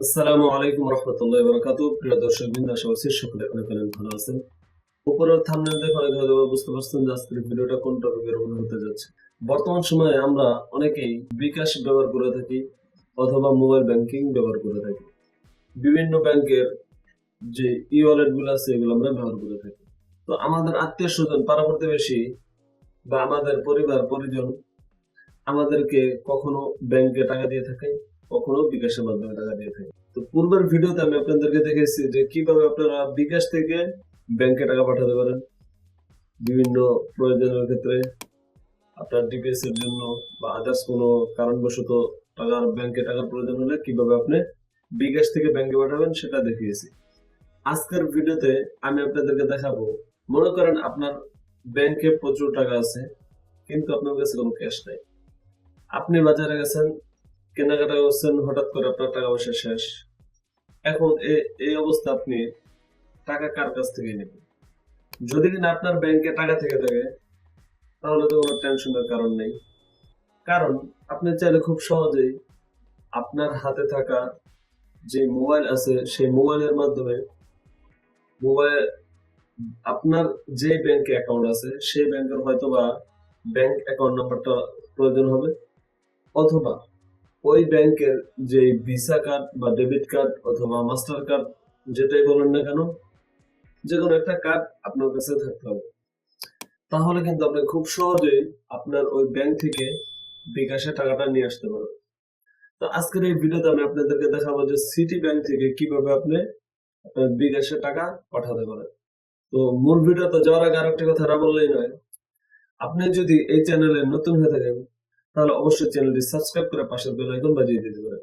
আসসালামু আলাইকুম রহমতুল্লাহ বরকাত প্রিয় দর্শক বিন্দু আশা করছি সকলে অনেক অনেক ভালো আছেন। উপরের থামনেল দেখে অনেক হয়তো বুঝতে পারছেন যে আজকের ভিডিওটা কোন টপিকের উপর হতে যাচ্ছে। বর্তমান সময়ে আমরা অনেকেই বিকাশ ব্যবহার করে থাকি অথবা মোবাইল ব্যাংকিং ব্যবহার করে থাকি। বিভিন্ন ব্যাংকের যে ই ওয়ালেটগুলো আছে, এগুলো আমরা ব্যবহার করে থাকি। তো আমাদের আত্মীয় স্বজন পাড়া প্রতিবেশী বা আমাদের পরিবার, পরিজন আমাদেরকে কখনো ব্যাংকে টাকা দিয়ে থাকে কখনো বিকাশের মাধ্যমে টাকা দিয়ে থাকে। তো পূর্বের ভিডিওতে আমি আপনাদেরকে দেখেছি যে কীভাবে আপনারা বিকাশ থেকে ব্যাংকে টাকা পাঠাতে পারেন। বিভিন্ন প্রয়োজনের ক্ষেত্রে আপনার ডিপিএস এর জন্য বা আদার্স কোনো কারণবশত টাকার ব্যাংকে টাকার প্রয়োজন হলে কীভাবে আপনি বিকাশ থেকে ব্যাংকে পাঠাবেন সেটা দেখিয়েছি। আজকের ভিডিওতে আমি আপনাদেরকে দেখাবো, মনে করেন আপনার ব্যাংকে প্রচুর টাকা আছে, কিন্তু আপনার কাছে কোনো ক্যাশ নাই। আপনি বাজারে গেছেন কেনাকাটা করছেন, হঠাৎ করে আপনার টাকা পয়সা শেষ। এখন এই অবস্থা আপনি টাকা কার কাছ থেকে নেবেন? যদি কিনা আপনার ব্যাংকে টাকা থেকে থাকে, তাহলে তো কোনো টেনশনের কারণ নেই। কারণ আপনি চাইলে খুব সহজেই আপনার হাতে থাকা যে মোবাইল আছে, সেই মোবাইলের মাধ্যমে মোবাইল, আপনার যে ব্যাংকে অ্যাকাউন্ট আছে, সেই ব্যাংকের হয়তো বা ব্যাংক অ্যাকাউন্ট নাম্বারটা প্রয়োজন হবে, অথবা ওই ব্যাংকের যে ভিসা কার্ড বা ডেবিট কার্ড অথবা মাস্টার কার্ড যেটাই বলেন না কেন যে কোনো একটা কার্ড আপনার কাছে থাকতে হবে। তাহলে কিন্তু আপনি খুব সহজেই আপনার ওই ব্যাংক থেকে বিকাশে টাকাটা নিয়ে আসতে পারবেন। তো আজকের এই ভিডিওতে আমি আপনাদেরকে দেখাবো যে সিটি ব্যাংক থেকে কীভাবে আপনি আপনার বিকাশে টাকা পাঠাতে পারেন। তো মূল ভিডিওতে যাওয়ার আগে আরেকটি কথা না বললেই নয়, আপনি যদি এই চ্যানেলে নতুন হয়ে থাকেন তাহলে অবশ্যই চ্যানেলটি সাবস্ক্রাইব করে পাশের বেল আইকন বাজিয়ে দিতে পারেন।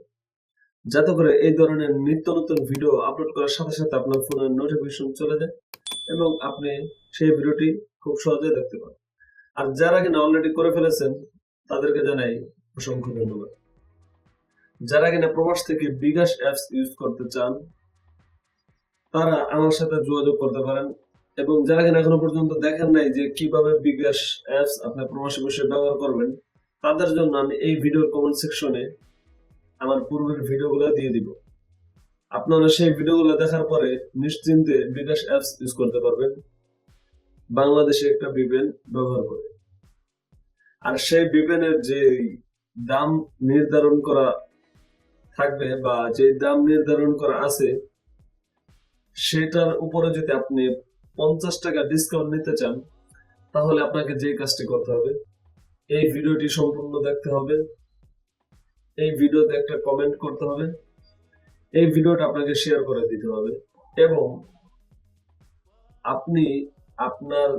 যাতে করে এই ধরনের নিত্য নতুন ভিডিও আপলোড করার সাথে সাথে আপনার ফোনের নোটিফিকেশন চলে যায় এবং আপনি সেই ভিডিওটি খুব সহজে দেখতে পান। আর যারা কিনা অলরেডি করে ফেলেছেন, তাদেরকে জানাই অসংখ্য ধন্যবাদ। যারা কিনা প্রবাস থেকে বিকাশ অ্যাপস ইউজ করতে চান, তারা আমার সাথে যোগাযোগ করতে পারেন এবং যারা কিনা এখনও পর্যন্ত দেখেন নাই যে কীভাবে বিকাশ অ্যাপস আপনার প্রবাসী বসে ব্যবহার করবেন তাদের জন্য আমি এই ভিডিওর কমেন্ট সেকশনে আমার পূর্বের ভিডিওগুলো দিয়ে দিব। আপনারা সেই ভিডিওগুলো দেখার পরে নিশ্চিন্তে বিকাশ অ্যাপস ইউজ করতে পারবেন। বাংলাদেশে একটা বিপেন ব্যবহার করে। আর সেই বিপেনের যে দাম নির্ধারণ করা থাকবে বা যে দাম নির্ধারণ করা আছে, সেটার উপরে যদি আপনি পঞ্চাশ টাকা ডিসকাউন্ট নিতে চান, তাহলে আপনাকে যে কাজটি করতে হবে এই ভিডিওটি সম্পূর্ণ দেখতে হবে। এই ভিডিওতে একটা কমেন্ট করতে হবে। এই ভিডিওটা আপনাকে শেয়ার করে দিতে হবে এবং আপনি আপনার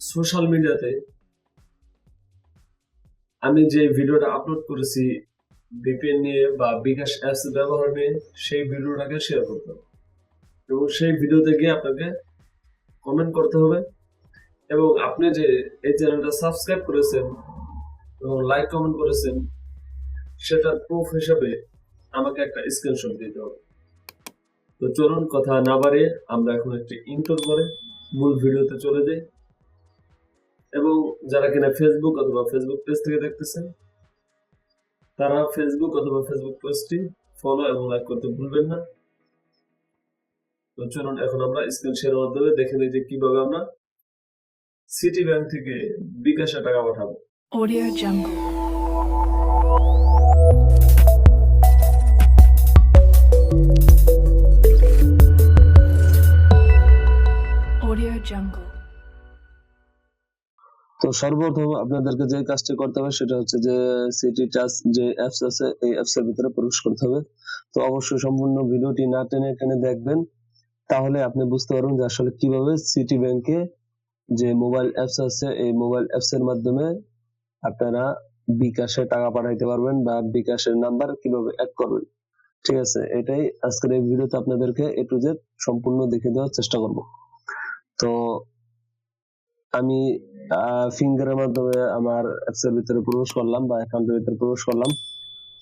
সোশ্যাল মিডিয়াতে আমি যে ভিডিওটা আপলোড করেছি বিপিএন নিয়ে বা বিকাশ অ্যাপস ব্যবহার নিয়ে, সেই ভিডিওটাকে শেয়ার করতে হবে। এবং সেই ভিডিওতে গিয়ে আপনাকে কমেন্ট করতে হবে। এবং আপনি যে এই চ্যানেলটা সাবস্ক্রাইব করেছেন এবং লাইক কমেন্ট করেছেন সেটার প্রুফ হিসেবে আমাকে একটা স্ক্রিনশট দিতে হবে। তো চলুন কথা না বাড়িয়ে আমরা এখন একটি ইন্টোর করে মূল ভিডিওতে চলে যাই। এবং যারা কিনা ফেসবুক অথবা ফেসবুক পেজ থেকে দেখতেছেন, তারা ফেসবুক অথবা ফেসবুক পেজটি ফলো এবং লাইক করতে ভুলবেন না। তো চলুন এখন আমরা স্ক্রিন শেয়ারের মাধ্যমে দেখে নিই যে কীভাবে আমরা সিটি ব্যাংক থেকে বিকাশে টাকা পাঠাবো. তো সর্বপ্রথম আপনাদেরকে যে কাজটি করতে হবে সেটা হচ্ছে যে সিটি টাচ যে অ্যাপস আছে এই অ্যাপস এর ভিতরে প্রবেশ করতে হবে। তো অবশ্যই সম্পূর্ণ ভিডিওটি না টেনে টেনে দেখবেন তাহলে আপনি বুঝতে পারবেন যে আসলে কীভাবে সিটি ব্যাংকে যে মোবাইল অ্যাপস আছে, এই মোবাইল অ্যাপস এর মাধ্যমে আপনারা বিকাশে টাকা পাঠাইতে পারবেন বা বিকাশের নাম্বার কীভাবে অ্যাড করবেন। ঠিক আছে, এটাই আজকের এই ভিডিওতে আপনাদেরকে এ টু জেড সম্পূর্ণ দেখে দেওয়ার চেষ্টা করব। তো আমি ফিঙ্গারের মাধ্যমে আমার অ্যাপস এর ভিতরে প্রবেশ করলাম বা অ্যাকাউন্টের ভিতরে প্রবেশ করলাম।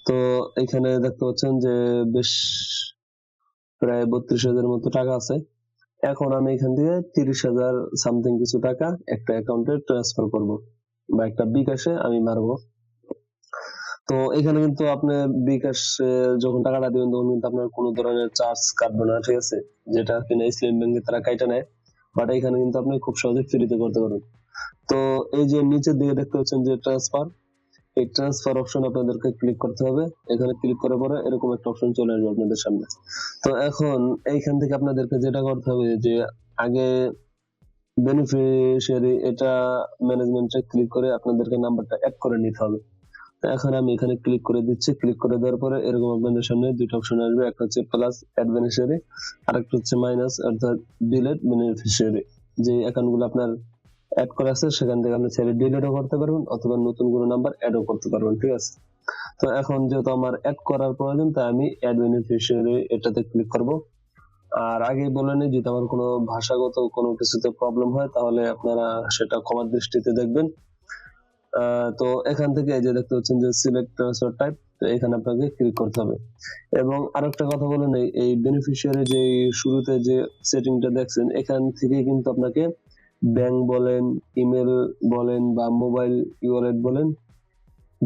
তো এখানে দেখতে পাচ্ছেন যে বেশ প্রায় বত্রিশ হাজার মতো টাকা আছে। এখন আমি এখান থেকে তিরিশ হাজার সামথিং কিছু টাকা একটা অ্যাকাউন্টে ট্রান্সফার করব বা একটা বিকাশে আমি মারবো। তো এখানে কিন্তু আপনি বিকাশ যখন টাকাটা দিবেন, তখন কিন্তু আপনার কোনো ধরনের চার্জ কাটবে না, ঠিক আছে? যেটা কিনা ইসলাম ব্যাংকে তারা কাইটা নেয়। বাট এখানে কিন্তু আপনি খুব সহজে ফ্রিতে করতে পারবেন। তো এই যে নিচের দিকে দেখতে পাচ্ছেন যে ট্রান্সফার এই ট্রান্সফার অপশন আপনাদেরকে ক্লিক করতে হবে। এখানে ক্লিক করার পরে এরকম একটা অপশন চলে আসবে আপনাদের সামনে। তো এখন এইখান থেকে আপনাদেরকে যেটা করতে হবে যে, আগে বেনিফিশিয়ারি এটা ম্যানেজমেন্টে ক্লিক করে আপনাদেরকে নাম্বারটা অ্যাড করে নিতে হবে। তো এখন আমি এখানে ক্লিক করে দিচ্ছি। ক্লিক করে দেওয়ার পরে এরকম আপনাদের সামনে দুটো অপশন আসবে। একটা হচ্ছে প্লাস অ্যাড বেনিফিশিয়ারি আর একটা হচ্ছে মাইনাস অর্থাৎ ডিলেট বেনিফিশিয়ারি যে অ্যাকাউন্টগুলো আপনার অ্যাড করা আছে, সেখান থেকে আপনি ছেড়ে ডিলেটও করতে পারবেন অথবা নতুন কোনো নাম্বার অ্যাডও করতে পারবেন, ঠিক আছে? তো এখন যেহেতু আমার অ্যাড করার প্রয়োজন, তাই আমি অ্যাড বেনিফিশিয়ারি এটাতে ক্লিক করব। আর আগেই বলে নিই, যদি আমার কোনো ভাষাগত কোনো কিছুতে প্রবলেম হয়, তাহলে আপনারা সেটা ক্ষমার দৃষ্টিতে দেখবেন। তো এখান থেকে এই যে দেখতে পাচ্ছেন যে সিলেক্ট ট্রান্সফার টাইপ তো এখানে আপনাকে ক্লিক করতে হবে। এবং আরেকটা কথা বলে নেই, এই বেনিফিশিয়ারি যে শুরুতে যে সেটিংটা দেখছেন, এখান থেকে কিন্তু আপনাকে ব্যাংক বলেন ইমেল বলেন বা মোবাইল ওয়ালেট বলেন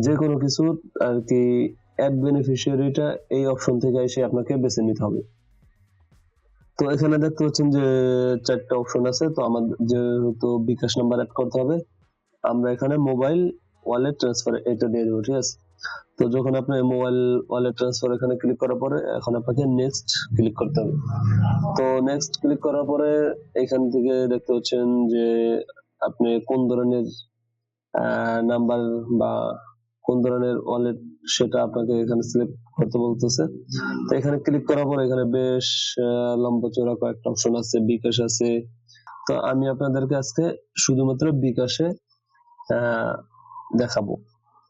যে কোনো কিছু আর কি অ্যাড বেনিফিশিয়ারিটা এই অপশন থেকে এসে আপনাকে বেছে নিতে হবে। তো এখানে দেখতে পাচ্ছেন যে চারটা অপশন আছে, তো আমাদের যেহেতু বিকাশ নাম্বার অ্যাড করতে হবে, আমরা এখানে মোবাইল ওয়ালেট ট্রান্সফার এটা দিয়ে দেবো, ঠিক আছে? তো যখন আপনি মোবাইল ওয়ালেট ট্রান্সফার এখানে ক্লিক করার পরে, এখন আপনাকে নেক্সট ক্লিক করতে হবে। তো নেক্সট ক্লিক করার পরে এখান থেকে দেখতে পাচ্ছেন যে আপনি কোন ধরনের নাম্বার বা কোন ধরনের ওয়ালেট সেটা আপনাকে এখানে সিলেক্ট করতে বলতেছে। তো এখানে ক্লিক করার পরে এখানে বেশ লম্বা চওড়া কয়েকটা অপশন আছে, বিকাশ আছে। তো আমি আপনাদেরকে আজকে শুধুমাত্র বিকাশে দেখাবো।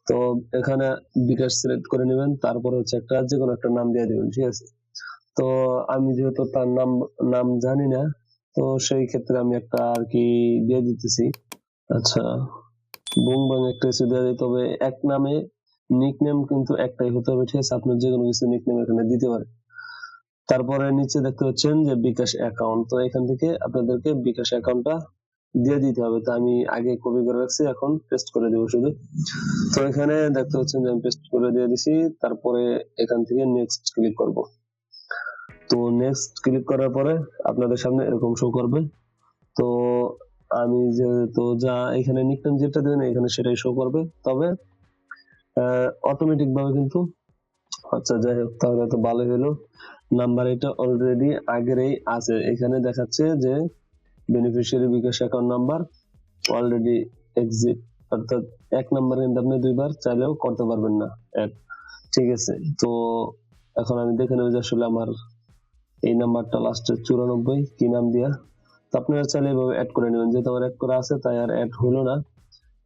তো এখানে বিকাশ সিলেক্ট করে নেবেন, তারপরে হচ্ছে একটা যে কোনো একটা নাম দিয়ে দিবেন, ঠিক আছে? তো আমি যেহেতু তার নাম নাম জানি না, তো সেই ক্ষেত্রে আমি একটা আর কি দিয়ে দিতেছি। আচ্ছা বুং বাং একটা কিছু দিয়ে দিই, তবে এক নামে নিক নেম কিন্তু একটাই হতে হবে, ঠিক আছে? আপনার যে কোনো কিছু নিক নেম এখানে দিতে পারে তারপরে নিচে দেখতে পাচ্ছেন যে বিকাশ অ্যাকাউন্ট তো এখান থেকে আপনাদেরকে বিকাশ অ্যাকাউন্টটা দিয়ে দিতে হবে। তো আমি আগে কপি করে রাখছি, এখন পেস্ট করে দেবো শুধু। তো এখানে দেখতে পাচ্ছেন যে আমি পেস্ট করে দিয়ে দিছি, তারপরে এখান থেকে নেক্সট ক্লিক করব। তো নেক্সট ক্লিক করার পরে আপনাদের সামনে এরকম শো করবে। তো আমি যেহেতু যা এখানে নিকনেম যেটা দেবেন, এখানে সেটাই শো করবে। তবে অটোমেটিক ভাবে কিন্তু আচ্ছা যাই হোক, তাহলে তো ভালো হলো। নাম্বার এটা অলরেডি আগেরই আছে। এখানে দেখাচ্ছে যে beneficiary bKash account number already exist অর্থাৎ এক নাম্বার কিন্তু আপনি দুইবার চাইলেও করতে পারবেন না add। ঠিক আছে, তো এখন আমি দেখে নেব যে আসলে আমার এই নাম্বারটা লাস্টে চুরানব্বই, কি নাম দিয়া? তো আপনারা চাইলে এভাবে অ্যাড করে নেবেন। যেহেতু আমার অ্যাড করা আছে, তাই আর অ্যাড হলো না।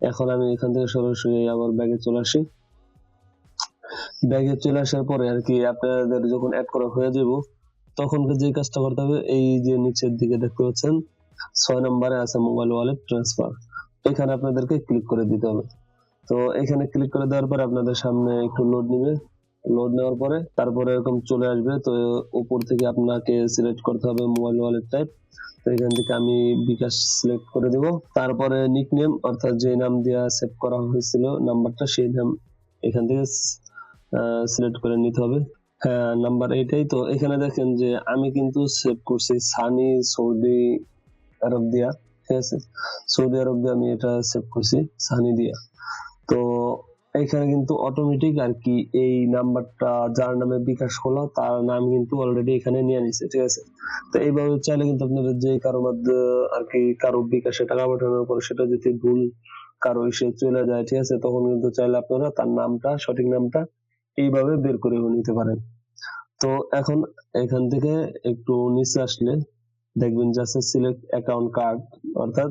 এখন আমি এখান থেকে সরাসরি আবার ব্যাগে চলে আসি। ব্যাগে চলে আসার পরে আর কি আপনাদের যখন অ্যাড করা হয়ে যাব, তখন যে কাজটা করতে হবে, এই যে নিচের দিকে দেখতে পাচ্ছেন ছয় নম্বরে আছে মোবাইল ওয়ালেট ট্রান্সফার এখানে আপনাদেরকে ক্লিক করে দিতে হবে। তো এখানে ক্লিক করে দেওয়ার পরে আপনাদের সামনে একটু লোড নেবে। লোড নেওয়ার পরে তারপরে এরকম চলে আসবে। তো উপর থেকে আপনাকে সিলেক্ট করতে হবে মোবাইল ওয়ালেট টাইপ তো এখান থেকে আমি বিকাশ সিলেক্ট করে দেব। তারপরে নিকনেম অর্থাৎ যে নাম দেওয়া সেভ করা হয়েছিল নাম্বারটা সেই নাম এখান থেকে সিলেক্ট করে নিতে হবে। হ্যাঁ নাম্বার এইটাই। তো এখানে দেখেন যে আমি কিন্তু সেভ করছি সানি সৌদি আরব দিয়া, ঠিক আছে? সৌদি আরব দিয়ে আমি এটা সেভ করছি, সানি দিয়া। তো এখানে কিন্তু অটোমেটিক আর কি এই নাম্বারটা যার নামে বিকাশ হলো, তার নাম কিন্তু অলরেডি এখানে নিয়ে নিছে, ঠিক আছে? তো এইভাবে চাইলে কিন্তু আপনাদের যে কারও মধ্যে আর কি কারও বিকাশে টাকা পাঠানোর পরে সেটা যদি ভুল কারও এসে চলে যায়, ঠিক আছে? তখন কিন্তু চাইলে আপনারা তার নামটা, সঠিক নামটা এইভাবে বের করে নিতে পারেন। তো এখন এখান থেকে একটু নিচে আসলে দেখবেন আছে সিলেক্ট অ্যাকাউন্ট কার্ড অর্থাৎ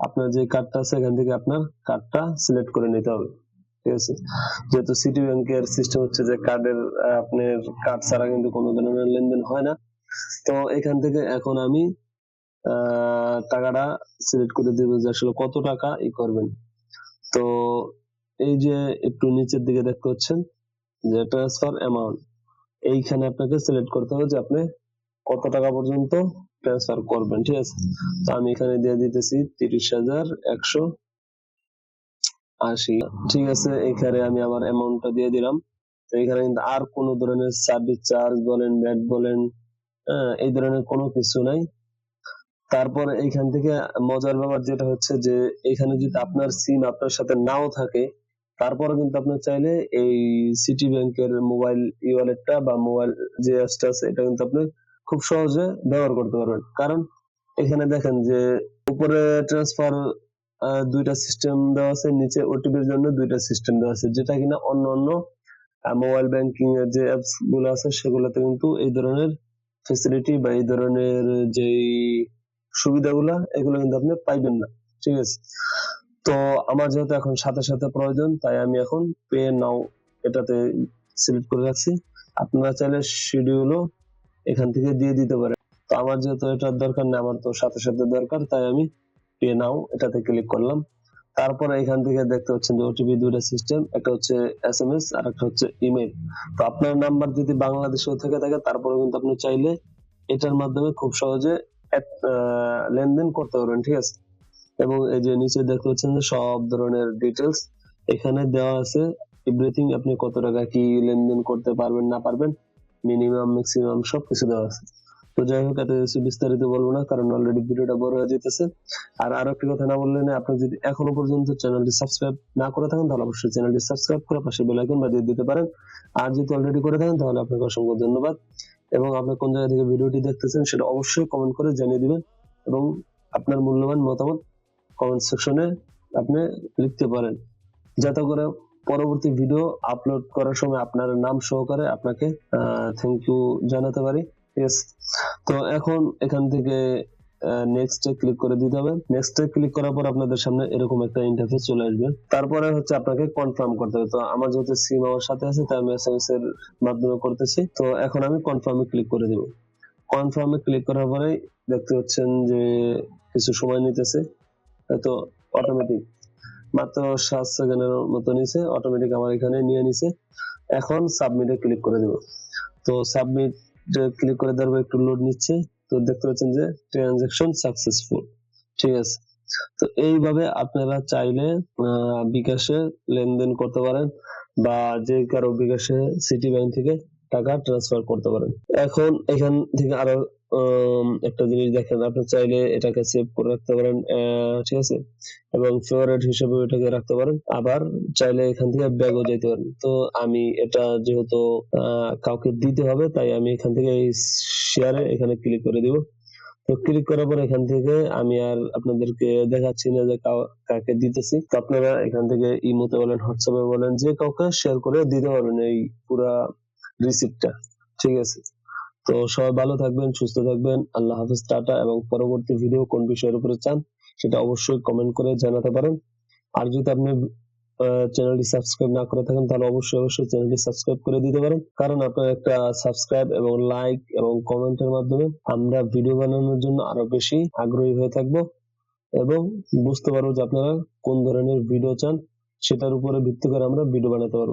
আপনার যে কার্ডটা আছে, এখান থেকে আপনার কার্ডটা সিলেক্ট করে নিতে হবে, ঠিক আছে? যেহেতু সিটি ব্যাংকের সিস্টেম হচ্ছে যে কার্ডের আপনার কার্ড ছাড়া কিন্তু কোনো ধরনের লেনদেন হয় না। তো এখান থেকে এখন আমি টাকাটা সিলেক্ট করে দিব যে আসলে কত টাকা ই করবেন। তো এই যে একটু নিচের দিকে দেখতে পাচ্ছেন, যে ট্রান্সফার অ্যামাউন্ট এইখানে আপনাকে সিলেক্ট করতে হবে যে আপনি কত টাকা পর্যন্ত ট্রান্সফার করবেন ঠিক আছে? তো আমি এখানে দিয়ে দিতেছি তিরিশ হাজার একশো আশি। ঠিক আছে এখানে আমি আমার অ্যামাউন্টটা দিয়ে দিলাম। তো এখানে কিন্তু আর কোনো ধরনের সার্ভিস চার্জ বলেন ব্যাট বলেন হ্যাঁ, এই ধরনের কোনো কিছু নাই। তারপর এইখান থেকে মজার ব্যাপার যেটা হচ্ছে যে এখানে যদি আপনার সিম আপনার সাথে নাও থাকে তারপরে কিন্তু আপনি চাইলে এই সিটি ব্যাংকের মোবাইল ই ওয়ালেটটা বা মোবাইল যে অ্যাপসটা আছে এটা কিন্তু আপনি খুব সহজে ব্যবহার করতে পারবেন। কারণ এখানে দেখেন যে উপরে ট্রান্সফার দুইটা সিস্টেম দেওয়া আছে, নিচে ওটিপির জন্য দুইটা সিস্টেম দেওয়া আছে, যেটা কিনা অন্য অন্য মোবাইল ব্যাংকিং এর যে অ্যাপসগুলো আছে, সেগুলোতে কিন্তু এই ধরনের ফেসিলিটি বা এই ধরনের যেই সুবিধাগুলা, এগুলো কিন্তু আপনি পাইবেন না। ঠিক আছে? তো আমার যেহেতু এখন সাথে সাথে প্রয়োজন, তাই আমি এখন পে নাও এটাতে সিলেক্ট করে রাখছি। আপনারা চাইলে শিডিউলও এখান থেকে দিয়ে দিতে পারেন তো আমার যেহেতু এটার দরকার নেই, আমার তো সাথে সাথে দরকার, তাই আমি পে নাও এটাতে ক্লিক করলাম। তারপরে এখান থেকে দেখতে পাচ্ছেন যে ওটিপি দুইটা সিস্টেম একটা হচ্ছে এস এম এস আর একটা হচ্ছে ইমেল তো আপনার নাম্বার যদি বাংলাদেশেও থেকে থাকে তারপরে কিন্তু আপনি চাইলে এটার মাধ্যমে খুব সহজে লেনদেন করতে পারবেন, ঠিক আছে? এবং এই যে নিচে দেখতে পাচ্ছেন যে সব ধরনের ডিটেলস এখানে দেওয়া আছে এভরিথিং আপনি কত টাকা কি লেনদেন করতে পারবেন, না পারবেন। মিনিমাম ম্যাক্সিমাম সব কিছু দেওয়া আছে। তো যাই হোক, এত কিছু বিস্তারিত বলব না, কারণ অলরেডি ভিডিওটা বড় হয়ে যেতেছে আর আরও একটি কথা না বললে না আপনি যদি এখনও পর্যন্ত চ্যানেলটি সাবস্ক্রাইব না করে থাকেন, তাহলে অবশ্যই চ্যানেলটি সাবস্ক্রাইব করে পাশে বেল আইকন বাজিয়ে দিতে পারেন। আর যদি অলরেডি করে থাকেন, তাহলে আপনাকে অসংখ্য ধন্যবাদ। এবং আপনি কোন জায়গা থেকে ভিডিওটি দেখতেছেন, সেটা অবশ্যই কমেন্ট করে জানিয়ে দিবেন। এবং আপনার মূল্যবান মতামত কমেন্ট সেকশনে আপনি লিখতে পারেন। যাতে করে পরবর্তী ভিডিও আপলোড করার সময় আপনার নাম সহকারে আপনাকে থ্যাংক ইউ জানাতে পারি। আছে তো এখন এখান থেকে নেক্সট ক্লিক করে দিতে হবে। নেক্সট ক্লিক করার পর আপনাদের সামনে এরকম একটা ইন্টারফেস চলে আসবে। তারপরে হচ্ছে আপনাকে কনফার্ম করতে হবে। তো আমার যেহেতু সিম আমার সাথে আছে, তাই আমি এসএমএস এর মাধ্যমে করতেছি। তো এখন আমি কনফার্মে ক্লিক করে দেব। কনফার্মে ক্লিক করার পরে দেখতে পাচ্ছেন যে কিছু সময় নিতেছে। তো অটোমেটিক মাত্র সাত সেকেন্ডের মতো নিছে অটোমেটিক আমার এখানে নিয়ে নিছে। এখন সাবমিটে ক্লিক করে দেব। তো সাবমিট ক্লিক করে দেওয়ার একটু লোড নিচ্ছে। তো দেখতে পাচ্ছেন যে ট্রানজাকশন সাকসেসফুল ঠিক আছে? তো এইভাবে আপনারা চাইলে বিকাশে লেনদেন করতে পারেন বা যে কারও বিকাশে সিটি ব্যাংক থেকে টাকা ট্রান্সফার করতে পারেন। এখন এখান থেকে আরও একটা জিনিস দেখেন, আপনি চাইলে এটাকে সেভ করে রাখতে পারেন ঠিক আছে? এবং ফেভারিট হিসেবে এটাকে রাখতে পারেন, আবার চাইলে এখান থেকে ব্যাগও যেতে পারেন। তো আমি এটা যেহেতু কাউকে দিতে হবে, তাই আমি এখান থেকে এই শেয়ারে এখানে ক্লিক করে দিব। তো ক্লিক করার পর এখান থেকে আমি আর আপনাদেরকে দেখাচ্ছি না যে কাকে দিতেছি। তো আপনারা এখান থেকে ইমোতে বলেন, হোয়াটসঅ্যাপে বলেন, যে কাউকে শেয়ার করে দিতে পারবেন এই পুরা রিসিপ্টটা ঠিক আছে? তো সবাই ভালো থাকবেন, সুস্থ থাকবেন। আল্লাহ হাফিজ, টাটা। এবং পরবর্তী ভিডিও কোন বিষয়ের উপরে চান, সেটা অবশ্যই কমেন্ট করে জানাতে পারেন। আর যদি আপনি চ্যানেলটি সাবস্ক্রাইব না করে থাকেন, তাহলে অবশ্যই অবশ্যই চ্যানেলটি সাবস্ক্রাইব করে দিতে পারেন। কারণ আপনার একটা সাবস্ক্রাইব এবং লাইক এবং কমেন্টের মাধ্যমে আমরা ভিডিও বানানোর জন্য আরও বেশি আগ্রহী হয়ে থাকব। এবং বুঝতে পারব যে আপনারা কোন ধরনের ভিডিও চান, সেটার উপরে ভিত্তি করে আমরা ভিডিও বানাতে পারব।